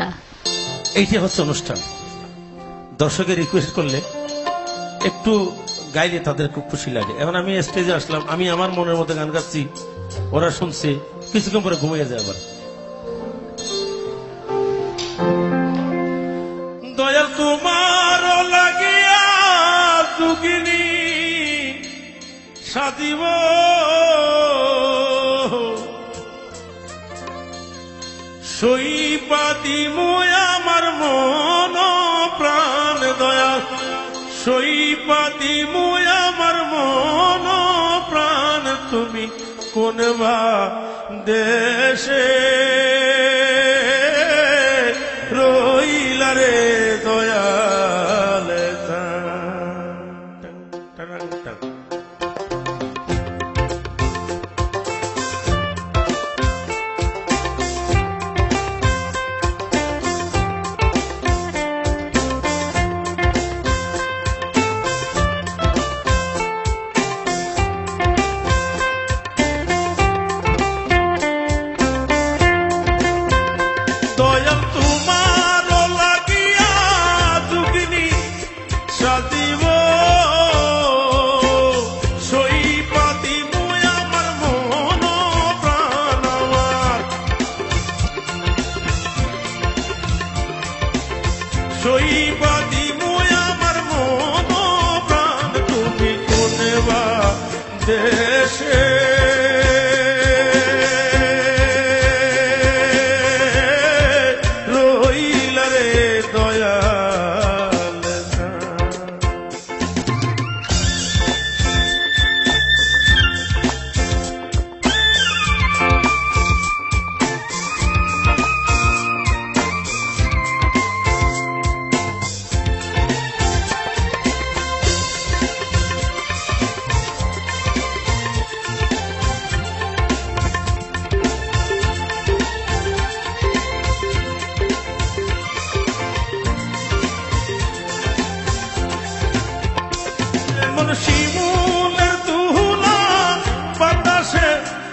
না। এইটা হচ্ছে অনুষ্ঠান, দর্শকের রিকোয়েস্ট করলে একটু গাইলে তাদের খুব খুশি লাগে। এখন আমি স্টেজে আসলাম, আমি আমার মনের মতো গান গাচ্ছি, ওরা শুনছে, কিছুক্ষণ পরে ঘুমিয়ে যায় আবার। দয়াল, তোমার লাগিয়া দুগিনী সাদিব সইপাতি পাতি আমার মন প্রাণ দয়া। সই পাতি আমার মন প্রাণ, তুমি কোন বা দেশে সইপাতি মুই আমার মন প্রাণ তুমি কোনে বা দেশে?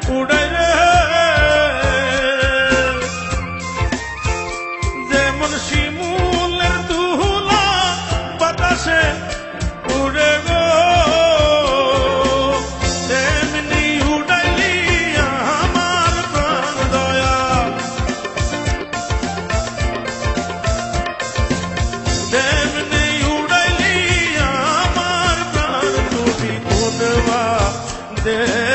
উড়ে রে যেমন শিমুলের তুলা বাতাসে উড়ে গো, তেমনি উড়াইলি আমার প্রাণ দয়া তেমনি উড়াইলি আমার প্রাণ তুমি কোনবা দেশে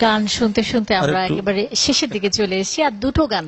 গান শুনতে শুনতে আমরা একেবারে শেষের দিকে চলে এসেছি আর দুটো গান।